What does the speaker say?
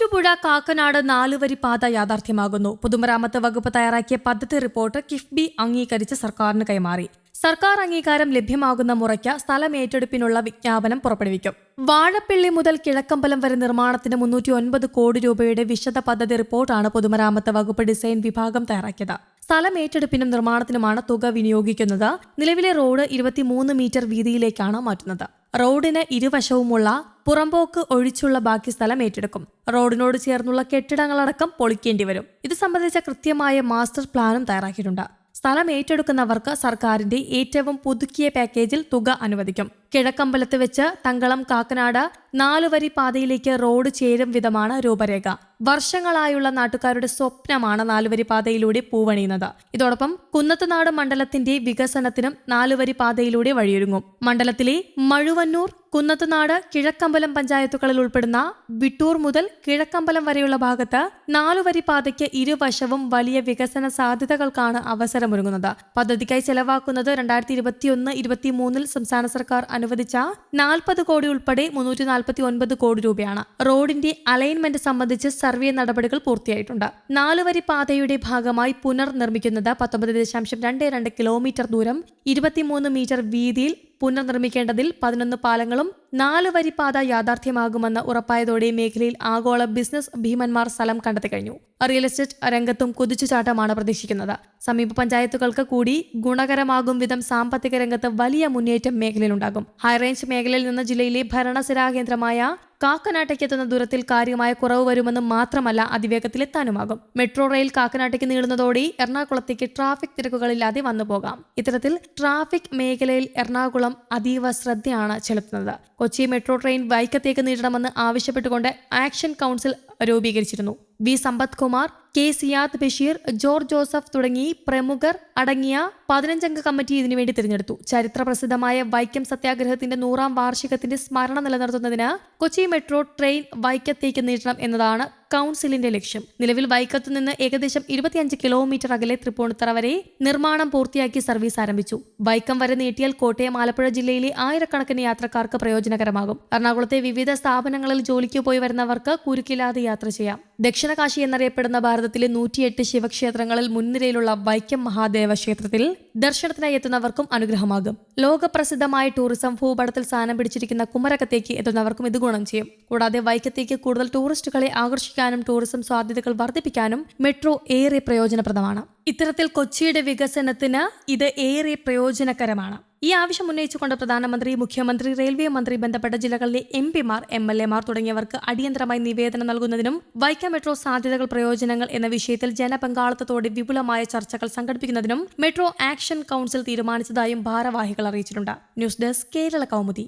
മൂവാറ്റുപുഴ കാക്കനാട് നാലുവരി പാത യാഥാർത്ഥ്യമാകുന്നു. പൊതുമരാമത്ത് വകുപ്പ് തയ്യാറാക്കിയ പദ്ധതി റിപ്പോർട്ട് കിഫ്ബി അംഗീകരിച്ച് സർക്കാരിന് കൈമാറി. സർക്കാർ അംഗീകാരം ലഭ്യമാകുന്ന മുറയ്ക്ക് സ്ഥലമേറ്റെടുപ്പിനുള്ള വിജ്ഞാപനം പുറപ്പെടുവിക്കും. വാഴപ്പള്ളി മുതൽ കിഴക്കമ്പലം വരെ നിർമ്മാണത്തിന് മുന്നൂറ്റി ഒൻപത് കോടി രൂപയുടെ വിശദ പദ്ധതി റിപ്പോർട്ടാണ് പൊതുമരാമത്ത് വകുപ്പ് ഡിസൈൻ വിഭാഗം തയ്യാറാക്കിയത്. സ്ഥലം ഏറ്റെടുപ്പിനും നിർമ്മാണത്തിനുമാണ് തുക വിനിയോഗിക്കുന്നത്. നിലവിലെ റോഡ് ഇരുപത്തിമൂന്ന് മീറ്റർ വീതിയിലേക്കാണ് മാറ്റുന്നത്. റോഡിന് ഇരുവശവുമുള്ള പുറമ്പോക്ക് ഒഴിച്ചുള്ള ബാക്കി സ്ഥലം ഏറ്റെടുക്കും. റോഡിനോട് ചേർന്നുള്ള കെട്ടിടങ്ങളടക്കം പൊളിക്കേണ്ടി വരും. ഇത് സംബന്ധിച്ച കൃത്യമായ മാസ്റ്റർ പ്ലാനും തയ്യാറാക്കിയിട്ടുണ്ട്. സ്ഥലം ഏറ്റെടുക്കുന്നവർക്ക് സർക്കാരിന്റെ ഏറ്റവും പുതുക്കിയ പാക്കേജിൽ തുക അനുവദിക്കും. കിഴക്കമ്പലത്ത് വെച്ച് തങ്കളം കാക്കനാട് നാലുവരി പാതയിലേക്ക് റോഡ് ചേരും വിധമാണ് രൂപരേഖ. വർഷങ്ങളായുള്ള നാട്ടുകാരുടെ സ്വപ്നമാണ് നാലുവരി പാതയിലൂടെ പൂവണിയുന്നത്. ഇതോടൊപ്പം കുന്നത്തനാട് മണ്ഡലത്തിന്റെ വികസനത്തിനും നാലുവരി പാതയിലൂടെ വഴിയൊരുങ്ങും. മണ്ഡലത്തിലെ മഴുവന്നൂർ കുന്നത്തുനാട് കിഴക്കമ്പലം പഞ്ചായത്തുകളിൽ ഉൾപ്പെടുന്ന വിട്ടൂർ മുതൽ കിഴക്കമ്പലം വരെയുള്ള ഭാഗത്ത് നാലുവരി പാതയ്ക്ക് ഇരുവശവും വലിയ വികസന സാധ്യതകൾക്കാണ് അവസരമൊരുങ്ങുന്നത്. പദ്ധതിക്കായി ചെലവാക്കുന്നത് രണ്ടായിരത്തി ഇരുപത്തിയൊന്ന് ഇരുപത്തിമൂന്നിൽ സംസ്ഥാന സർക്കാർ അനുവദിച്ച നാൽപ്പത് കോടി ഉൾപ്പെടെ മുന്നൂറ്റി നാൽപ്പത്തി ഒൻപത് കോടി രൂപയാണ് റോഡിന്റെ അലൈൻമെന്റ് സംബന്ധിച്ച് സർവേ നടപടികൾ പൂർത്തിയായിട്ടുണ്ട്. നാലുവരി പാതയുടെ ഭാഗമായി പുനർനിർമ്മിക്കുന്നത് പത്തൊമ്പത് ദശാംശം രണ്ട് രണ്ട് കിലോമീറ്റർ ദൂരം ഇരുപത്തിമൂന്ന് മീറ്റർ വീതിയിൽ പുനർനിർമ്മിക്കേണ്ടതിൽ പതിനൊന്ന് പാലങ്ങളും നാല് വരി പാത യാഥാർത്ഥ്യമാകുമെന്ന് ഉറപ്പായതോടെ മേഖലയിൽ ആഗോള ബിസിനസ് ഭീമന്മാർ സ്ഥലം കണ്ടെത്തി കഴിഞ്ഞു. റിയൽ എസ്റ്റേറ്റ് രംഗത്തും കുതിച്ചുചാട്ടമാണ് പ്രതീക്ഷിക്കുന്നത്. സമീപ പഞ്ചായത്തുകൾക്ക് കൂടി ഗുണകരമാകും വിധം സാമ്പത്തിക രംഗത്ത് വലിയ മുന്നേറ്റം മേഖലയിലുണ്ടാകും. ഹൈറേഞ്ച് മേഖലയിൽ നിന്ന് ജില്ലയിലെ ഭരണസിരാ കേന്ദ്രമായ കാക്കനാട്ടേക്ക് എത്തുന്ന ദൂരത്തിൽ കാര്യമായ കുറവ് വരുമെന്ന് മാത്രമല്ല അതിവേഗത്തിലെത്താനുമാകും. മെട്രോ റെയിൽ കാക്കനാട്ടയ്ക്ക് നീളുന്നതോടെ എറണാകുളത്തേക്ക് ട്രാഫിക് തിരക്കുകളില്ലാതെ വന്നു പോകാം ഇത്തരത്തിൽ ട്രാഫിക് മേഖലയിൽ എറണാകുളം അതീവ ശ്രദ്ധയാണ് ചെലുത്തുന്നത്. കൊച്ചി മെട്രോ ട്രെയിൻ വൈക്കത്തേക്ക് നീട്ടണമെന്ന് ആവശ്യപ്പെട്ടുകൊണ്ട് ആക്ഷൻ കൗൺസിൽ രൂപീകരിച്ചിരുന്നു. V. Sampath Kumar K Siyad Basheer George Joseph തുടങ്ങി പ്രമുഖർ അടങ്ങിയ പതിനഞ്ചംഗ കമ്മിറ്റി ഇതിനുവേണ്ടി തിരഞ്ഞെടുത്തു. ചരിത്ര പ്രസിദ്ധമായ വൈക്കം സത്യാഗ്രഹത്തിന്റെ നൂറാം വാർഷികത്തിന്റെ സ്മരണ നിലനിർത്തുന്നതിന് കൊച്ചി മെട്രോ ട്രെയിൻ വൈക്കത്തേക്ക് നീട്ടണം എന്നതാണ് കൗൺസിലിന്റെ ലക്ഷ്യം. നിലവിൽ വൈക്കത്തു നിന്ന് ഏകദേശം ഇരുപത്തിയഞ്ച് കിലോമീറ്റർ അകലെ തൃപ്പൂണിത്തറ വരെ നിർമ്മാണം പൂർത്തിയാക്കി സർവീസ് ആരംഭിച്ചു. വൈക്കം വരെ നീട്ടിയാൽ കോട്ടയം ആലപ്പുഴ ജില്ലയിലെ ആയിരക്കണക്കിന് യാത്രക്കാർക്ക് പ്രയോജനകരമാകും. എറണാകുളത്തെ വിവിധ സ്ഥാപനങ്ങളിൽ ജോലിക്ക് പോയി വരുന്നവർക്ക് കുരുക്കില്ലാതെ യാത്ര ചെയ്യാം. ദക്ഷിണകാശി എന്നറിയപ്പെടുന്ന ഭാരതത്തിലെ നൂറ്റിയെട്ട് ശിവക്ഷേത്രങ്ങളിൽ മുൻനിരയിലുള്ള വൈക്കം മഹാദേവ ക്ഷേത്രത്തിൽ ദർശനത്തിനായി എത്തുന്നവർക്കും അനുഗ്രഹമാകും. ലോകപ്രസിദ്ധമായ ടൂറിസം ഭൂപടത്തിൽ സ്ഥാനം പിടിച്ചിരിക്കുന്ന കുമരകത്തേക്ക് എത്തുന്നവർക്കും ഇത് ഗുണം ചെയ്യും. കൂടാതെ വൈക്കത്തേക്ക് കൂടുതൽ ടൂറിസ്റ്റുകളെ ആകർഷിക്കാനും ടൂറിസം സാധ്യതകൾ വർദ്ധിപ്പിക്കാനും മെട്രോ ഏറെ പ്രയോജനപ്രദമാണ്. ഇത്തരത്തിൽ കൊച്ചിയുടെ വികസനത്തിന് ഇത് ഏറെ പ്രയോജനകരമാണ്. ഈ ആവശ്യം ഉന്നയിച്ചുകൊണ്ട് പ്രധാനമന്ത്രി മുഖ്യമന്ത്രി റെയിൽവേ മന്ത്രി ബന്ധപ്പെട്ട ജില്ലകളിലെ എം പിമാർ എം എൽ എമാർ തുടങ്ങിയവർക്ക് അടിയന്തരമായി നിവേദനം നൽകുന്നതിനും വൈക്കം മെട്രോ സാധ്യതകൾ പ്രയോജനങ്ങൾ എന്ന വിഷയത്തിൽ ജനപങ്കാളിത്തത്തോടെ വിപുലമായ ചർച്ചകൾ സംഘടിപ്പിക്കുന്നതിനും മെട്രോ ആക്ഷൻ കൗൺസിൽ തീരുമാനിച്ചതായും ഭാരവാഹികൾ അറിയിച്ചിട്ടുണ്ട്. News desk Kerala Kaumudi.